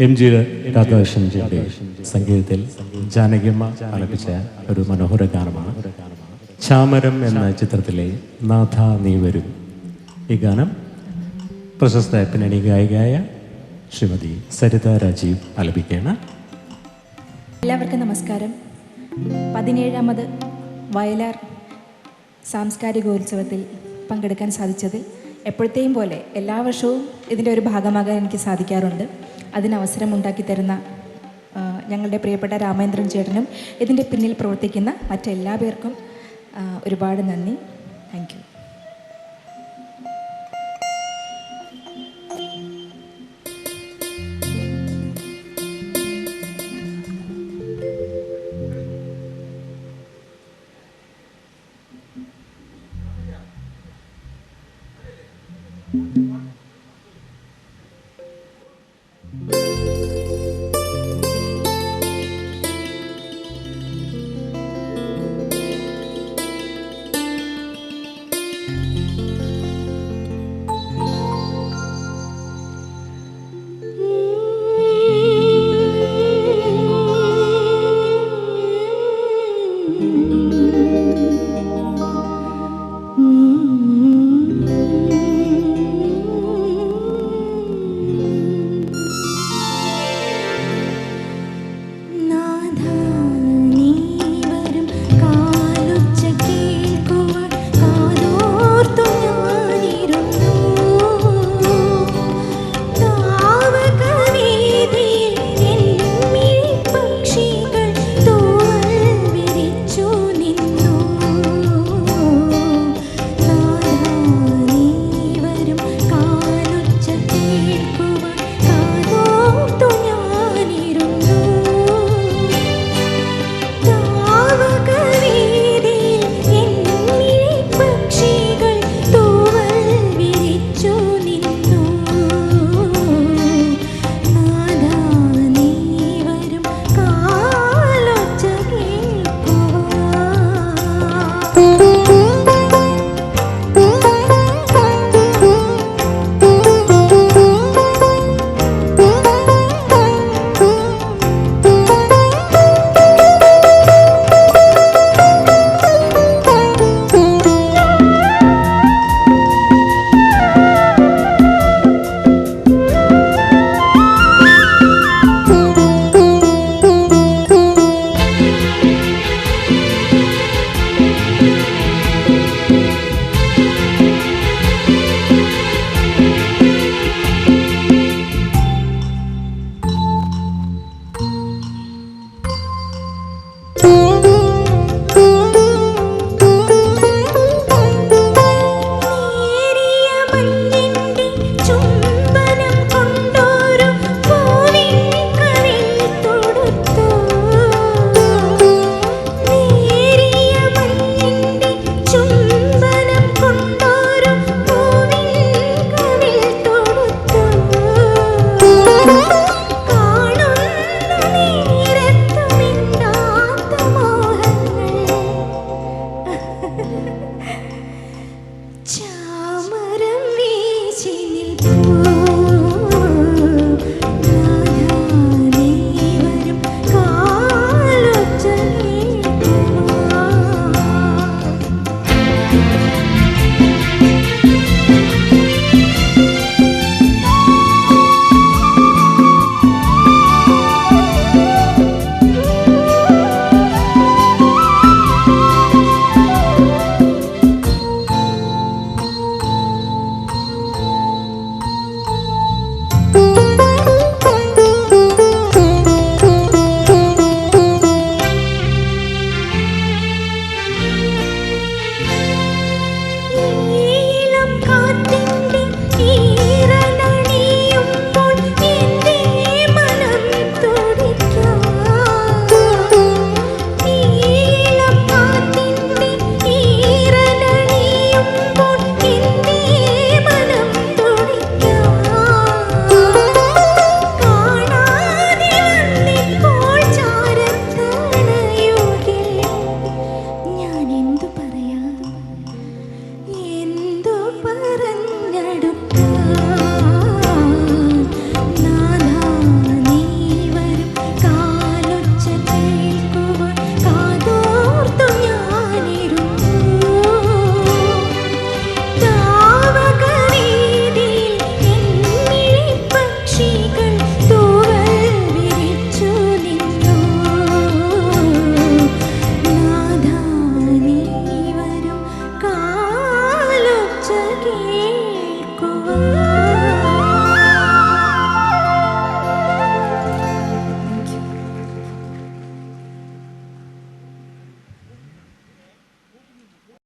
M G രാധാകൃഷ്ണൻജിയുടെ സംഗീതത്തിൽ ജാനകിയമ്മ ആലപിച്ച ഒരു മനോഹര ഗാനമാണ്. ചാമരം എന്ന ചിത്രത്തിലെ നാഥ നീ വരും. ഈ ഗാനം പ്രശസ്ത പിന്നണി ഗായികയായ ശ്രീമതി സരിത രാജീവ് ആലപിക്കുകയാണ്. എല്ലാവർക്കും നമസ്കാരം. പതിനേഴാമത് വയലാർ സാംസ്കാരികോത്സവത്തിൽ പങ്കെടുക്കാൻ സാധിച്ചതിൽ എപ്പോഴത്തെയും പോലെ എല്ലാ വർഷവും ഇതിന്റെ ഒരു ഭാഗമാകാൻ എനിക്ക് സാധിക്കാറുണ്ട്. അതിന് അവസരം ഉണ്ടാക്കി തരുന്ന ഞങ്ങളുടെ പ്രിയപ്പെട്ട രാമേന്ദ്രൻ ചേട്ടനും ഇതിന്റെ പിന്നിൽ പ്രവർത്തിക്കുന്ന മറ്റെല്ലാ പേർക്കും ഒരുപാട് നന്ദി. താങ്ക്